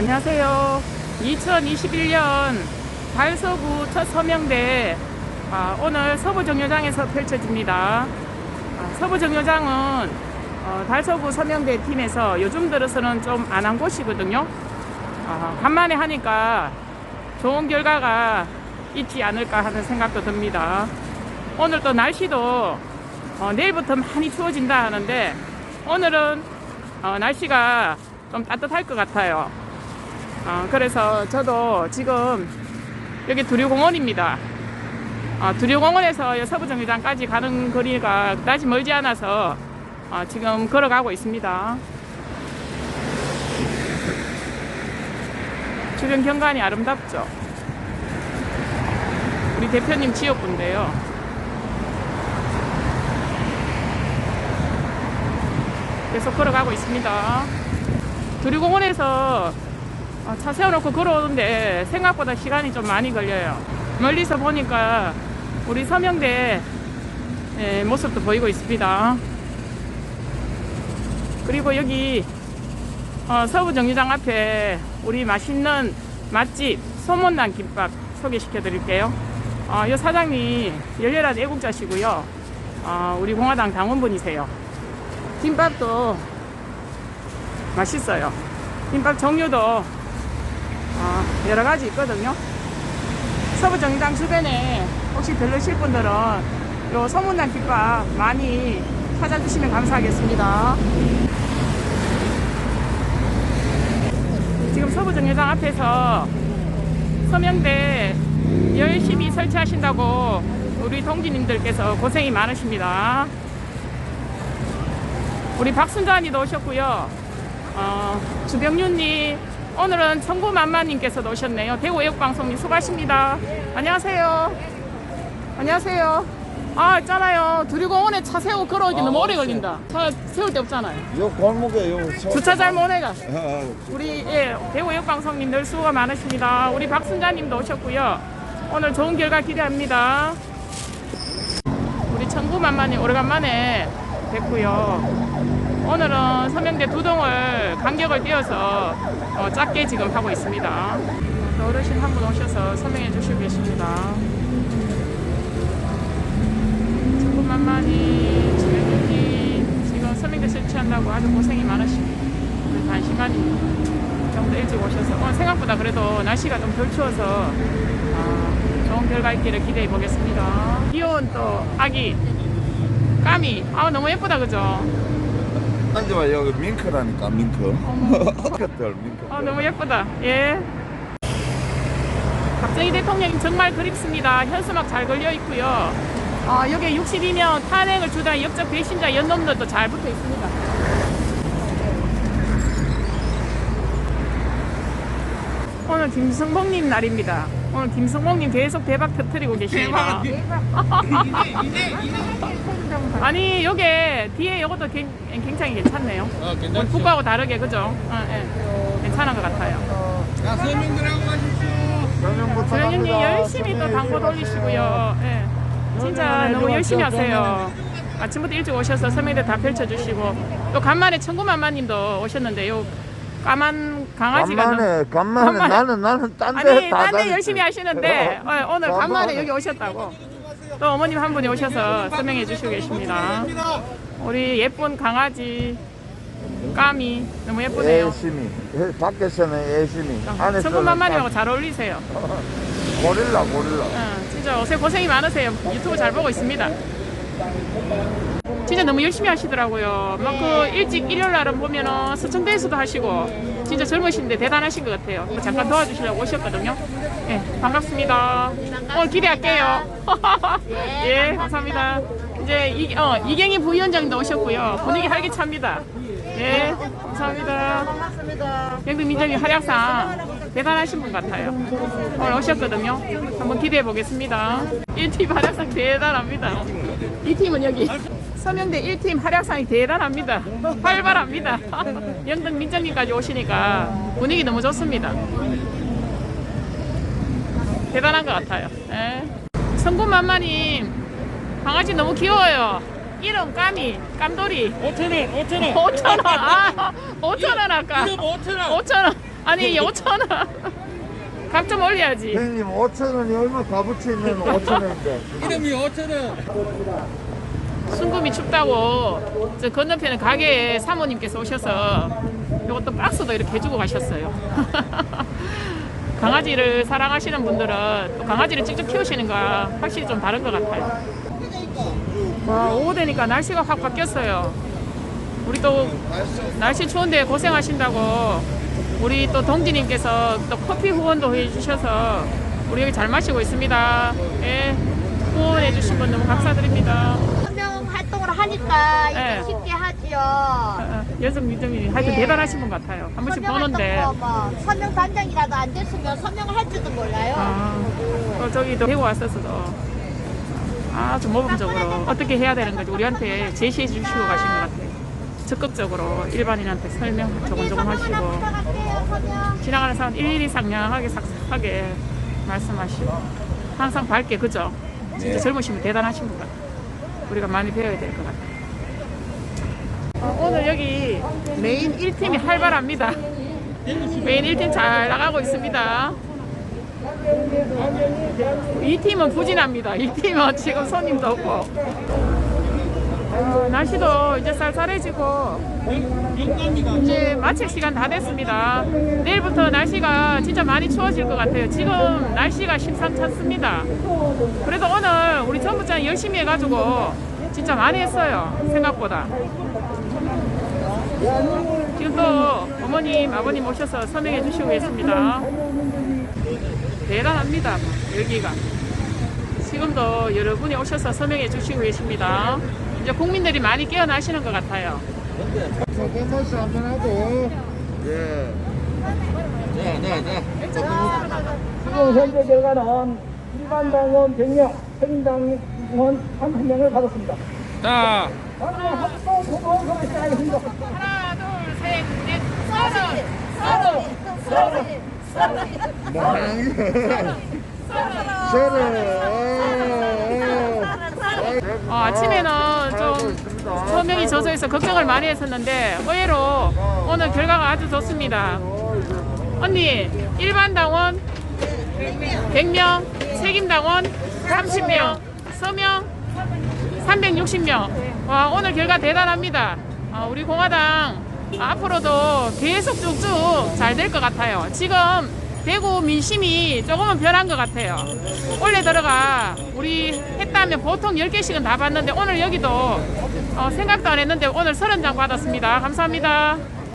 안녕하세요. 2021년 달서구 첫 서명대 아, 오늘 서부정류장에서 펼쳐집니다. 아, 서부정류장은 어, 달서구 서명대 팀에서 요즘 들어서는 좀 안 한 곳이거든요. 아, 간만에 하니까 좋은 결과가 있지 않을까 하는 생각도 듭니다. 오늘 또 날씨도 어, 내일부터 많이 추워진다 하는데 오늘은 어, 날씨가 좀 따뜻할 것 같아요. 어, 그래서 저도 지금 여기 두류공원입니다. 어, 두류공원에서 서부정류장까지 가는 거리가 그다지 멀지 않아서 어, 지금 걸어가고 있습니다. 주변 경관이 아름답죠. 우리 대표님 지역군데요. 계속 걸어가고 있습니다. 두류공원에서 어, 차 세워놓고 걸어오는데 생각보다 시간이 좀 많이 걸려요. 멀리서 보니까 우리 서명대 예, 모습도 보이고 있습니다. 그리고 여기 어, 서부정류장 앞에 우리 맛있는 맛집 소문난 김밥 소개시켜 드릴게요. 어, 이 사장님 열렬한 애국자시고요. 어, 우리 공화당 당원분이세요. 김밥도 맛있어요. 김밥 종류도 어, 여러 가지 있거든요. 서부정류장 주변에 혹시 들르실 분들은 요 소문난 김밥 많이 찾아주시면 감사하겠습니다. 지금 서부정류장 앞에서 서명대 열심히 설치하신다고 우리 동지님들께서 고생이 많으십니다. 우리 박순자님도 오셨고요. 어, 주병윤님, 오늘은 청구만만님께서도 오셨네요. 대구애국방송님 수고하십니다. 안녕하세요. 안녕하세요. 아, 있잖아요. 두리공원에 차 세우고 걸어오기 아, 너무 오래 맞죠. 걸린다. 차 세울 데 없잖아요. 요 골목에 요 주차 잘 못 해가. 아, 우리 예, 대구역방송님 늘 수고가 많으십니다. 우리 박순자님도 오셨고요. 오늘 좋은 결과 기대합니다. 우리 청구만만님 오래간만에 뵙고요. 오늘은 서명대 두 동을 간격을 띄어서 어, 작게 지금 하고 있습니다. 또 어르신 한 분 오셔서 설명해 주시고 계십니다. 청구만만이 지금 지금 서명대 설치한다고 아주 고생이 많으십니다. 단시간이 좀더 일찍 오셔서 어, 생각보다 그래도 날씨가 좀 덜 추워서 어, 좋은 결과 있기를 기대해 보겠습니다. 귀여운 또 아기 까미 아 너무 예쁘다 그죠? 앉아봐 여기 밍크라니까 밍크. 밍크 들 밍크 아 너무 예쁘다. 예. 박정희 대통령님 정말 그립습니다. 현수막 잘 걸려 있고요. 아 여기 62명 탄핵을 주다 역적 배신자 연놈들도 잘 붙어 있습니다 오늘 김승봉님 날입니다 오늘 김승봉님 계속 대박 터뜨리고 계십니다 아니 요게 뒤에 요것도 굉- 굉장히 괜찮네요 아, 오늘 괜찮죠? 북하고 다르게 그죠? 어, 예. 괜찮은 것 같아요. 자, 서민들하고 가십시오. 조영님 열심히 또 당구 돌리시고요. 예. 진짜 너무 열심히 하세요. 아침부터 일찍 오셔서 서명대 다 펼쳐주시고 또 간만에 청구만마님도 오셨는데 요 까만 강아지가 간만에 간만에 간만에. 나는 나는 아니 딴데다 딴데 열심히 하시는데 어, 오늘 간만에 여기 오셨다고 또 어머님 한 분이 오셔서 설명해 주시고 계십니다. 우리 예쁜 강아지 까미 너무 예쁘네요. 열심히 예, 밖에서는 열심히 안에서는 청구만마님하고 잘 어울리세요. 딱 고릴라 고릴라 어, 진짜 요새 고생이 많으세요. 유튜브 잘 보고 있습니다. 진짜 너무 열심히 하시더라고요. 막 그 일찍 일요일 날은 보면은 서청대에서도 하시고 진짜 젊으신데 대단하신 것 같아요. 그 잠깐 도와주시려고 오셨거든요. 예, 반갑습니다. 오늘 기대할게요. 예, 감사합니다. 이제 이, 어, 이경희 부위원장님도 오셨고요. 분위기 활기차입니다. 예, 감사합니다. 영등 민정이 활약상 대단하신 분 같아요. 오늘 오셨거든요. 한번 기대해 보겠습니다. 1팀 활약상 대단합니다. 이 팀은 여기 서명대 1팀 활약상이 대단합니다. 활발합니다. 영등 민정님까지 오시니까 분위기 너무 좋습니다. 대단한 것 같아요. 예. 성군만마님 강아지 너무 귀여워요. 이름 까미 깜돌이 5천 원, 5천 원. 5천 원. 아, 5천 원 아까. 이름 5천 원. 5천 원. 아니 5천 원. 값 좀 올려야지. 형님 5천 원이 얼마 값어치 있는 5천 원인데. 이름이 5천원 순금이 춥다고 저 건너편에 가게에 사모님께서 오셔서 이것도 박스도 이렇게 해주고 가셨어요. 강아지를 사랑하시는 분들은 또 강아지를 직접 키우시는 거와 확실히 좀 다른 것 같아요. 와, 오후 되니까 날씨가 확 바뀌었어요. 우리 또 날씨 추운데 고생하신다고 우리 또 동지님께서 또 커피 후원도 해주셔서 우리 여기 잘 마시고 있습니다. 예, 후원해주신 분 너무 감사드립니다. 서명 하니까 이제 네. 쉽게 하지요. 어, 연속 민정이 하여튼 네. 대단하신 분 같아요. 한 번씩 서명 보는데. 활동 뭐, 뭐 서명 단장이라도 안 됐으면 서명을 할 줄도 몰라요. 아, 어, 저기 또 대구 왔었어도 아주 모범적으로 어떻게 해야 되는 건지 우리한테 제시해 주시고 가신 것 같아요. 적극적으로 일반인한테 설명 조곤조곤 서명 하나 하시고 부탁할게요. 서명. 지나가는 사람 일일이 상냥하게 삭삭하게 말씀하시고 항상 밝게 그죠? 진짜 네. 젊으시면 대단하신 것 같아요. 우리가 많이 배워야 될 것 같아요. 어, 오늘 여기 메인 1팀이 활발합니다. 메인 1팀 잘 나가고 있습니다. 이 팀은 부진합니다. 이 팀은 지금 손님도 없고. 어, 날씨도 이제 쌀쌀해지고 이제 마칠 시간 다 됐습니다. 내일부터 날씨가 진짜 많이 추워질 것 같아요. 지금 날씨가 심상찮습니다. 그래도 오늘 우리 전부장 열심히 해가지고 진짜 많이 했어요. 생각보다. 지금 또 어머님, 아버님 오셔서 서명해 주시고 계십니다. 대단합니다. 여기가. 지금도 여러분이 오셔서 서명해 주시고 계십니다. 이제 국민들이 많이 깨어나시는 것 같아요. 잠깐만씩 한번 하고. 예. 지금 현재 결과는 일반 당원 100명, 책임 당원 30명을 받았습니다. 자 다음에 합동 공무원 시작하겠습니다. 하나, 둘, 셋, 넷, 서른, 서른, 서른, 뭐 하는 게. 서른. 어, 아침에는 잘하고 좀. 서명이 젖어있어 걱정을 많이 했었는데 의외로 오늘 결과가 아주 좋습니다. 언니 일반 당원 100명, 책임 당원 30명, 서명 360명. 와 오늘 결과 대단합니다. 어, 우리 공화당 앞으로도 계속 쭉쭉 잘 될 것 같아요. 지금 대구 민심이 조금은 변한 것 같아요. 원래 들어가 우리 했다면 보통 10개씩은 다 받는데 오늘 여기도 어, 생각도 안 했는데 오늘 30장 받았습니다. 감사합니다.